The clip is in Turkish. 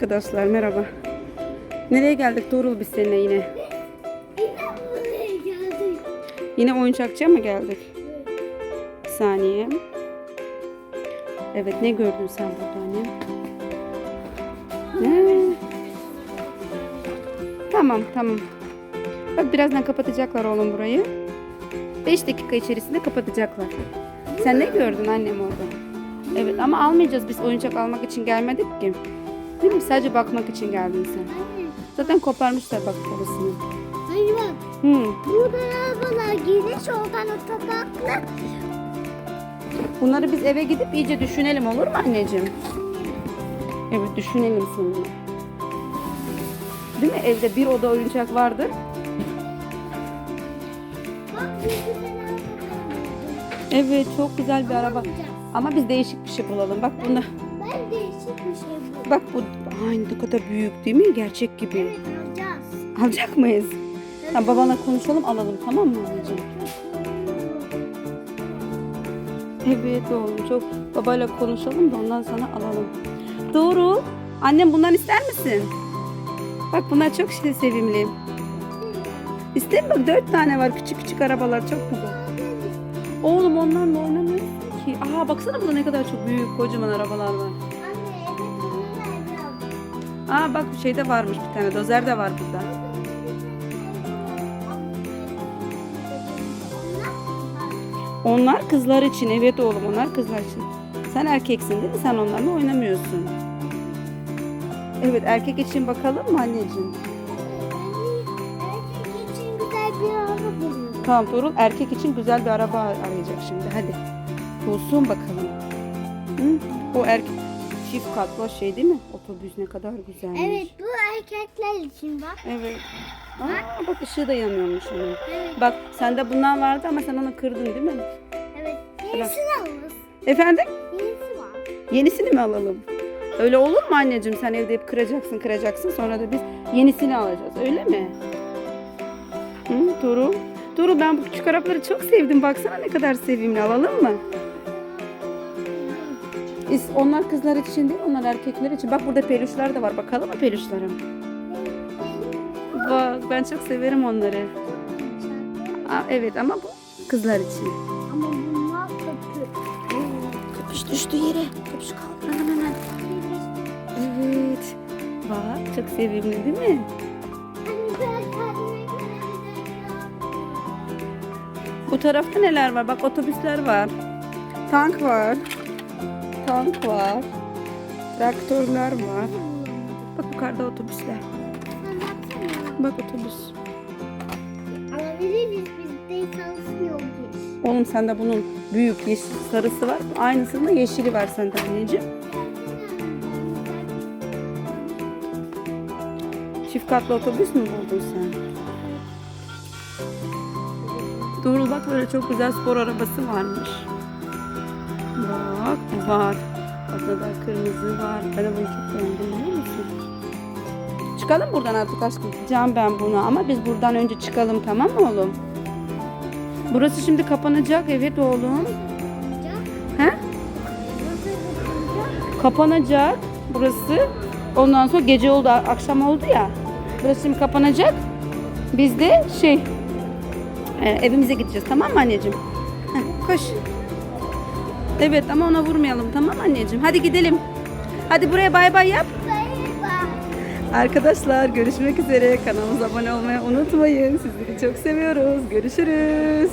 Arkadaşlar merhaba. Nereye geldik Tuğrul biz seninle yine? Yine oyuncakçıya mı geldik? Bir saniye. Evet ne gördün sen burada anne? Ne? Tamam tamam. Bak birazdan kapatacaklar oğlum burayı. 5 dakika içerisinde kapatacaklar. Sen ne gördün annem orada? Evet ama almayacağız biz oyuncak almak için gelmedik ki. Değil mi? Sadece bakmak için geldin sen. Anne, Zaten koparmışlar bak babasını. anne bak. Hı. Burada arabalar geniş oradan otoparkla. Bunları biz eve gidip iyice düşünelim olur mu anneciğim? Evet düşünelim sonra. Değil mi? Evde bir oda oyuncak. Bak araba Evet çok güzel bir araba. Ama biz değişik bir şey bulalım. Bak bunda. Bir şey. Bak bu ay ne kadar büyük değil mi? Gerçek gibi. Evet alacağız. Alacak mıyız? Ha, babanla konuşalım alalım tamam mı anneciğim? Evet oğlum çok babayla konuşalım da ondan sonra alalım. Doğru. Annem bundan ister misin? Bak bunlar çok şey sevimli. İster mi? Bak dört tane var küçük küçük arabalar çok güzel. Oğlum onlarla oynamıyorsun ki. Aa baksana burada ne kadar çok büyük kocaman arabalar var. Aa bak şeyde varmış bir tane dozer de var burada. Onlar kızlar için evet oğlum onlar kızlar için. Sen erkeksin değil mi? Sen onlarla oynamıyorsun. Evet erkek için bakalım mı anneciğim? Erkek için güzel bir araba buluyorum. Tamam Tuğrul erkek için güzel bir araba arayacak şimdi hadi. Bulsun bakalım. Hı? O erkek çift katlı şey değil mi? Otobüs ne kadar güzelmiş. Evet bu erkekler için bak. Evet. Aa, bak ışığı da yanıyormuş onun. Evet. Bak sende bundan vardı ama sen onu kırdın değil mi? Evet. Yenisini alırız. Efendim? Yenisi var. Yenisini mi alalım? Öyle olur mu anneciğim? Sen evde hep kıracaksın kıracaksın sonra da biz yenisini alacağız öyle mi? Hı, Tuğrul? Tuğrul ben bu küçük arabaları çok sevdim. Baksana ne kadar sevimli alalım mı? Onlar kızlar için değil onlar erkekler için. Bak burada peluşlar da var. Bakalım mı peluşlara? Bak ben çok severim onları. Aa, evet ama bu kızlar için. Ama bunlar kötü. Köpüş düştü yere. Köpüş kaldır hemen hemen. Evet. Bak çok sevimli değil mi? Bu tarafta neler var? Bak otobüsler var. Tank var. Tank var. Traktörler var. Bak yukarıda otobüsler. Bak otobüs. Alabiliriz bizde çalışmıyor ki. Oğlum sende bunun büyük yeşil sarısı var. Aynısının da yeşili var sende anneciğim. Çift katlı otobüs mü buldun sen? Doğru bak böyle çok güzel spor arabası varmış. Var. Bak da kırmızı var. Bunu çok beğendim biliyor musun? Çıkalım buradan artık aşkım. Can ben bunu ama biz buradan önce çıkalım tamam mı oğlum? Burası şimdi kapanacak evet oğlum. He? Kapanacak burası. Ondan sonra gece oldu, akşam oldu ya. Burası şimdi kapanacak. Biz de şey e, evimize gideceğiz tamam mı anneciğim? Heh, koş. Evet ama ona vurmayalım tamam anneciğim? Hadi gidelim. Hadi buraya bay bay yap. Arkadaşlar görüşmek üzere. Kanalımıza abone olmayı unutmayın. Sizleri çok seviyoruz. Görüşürüz.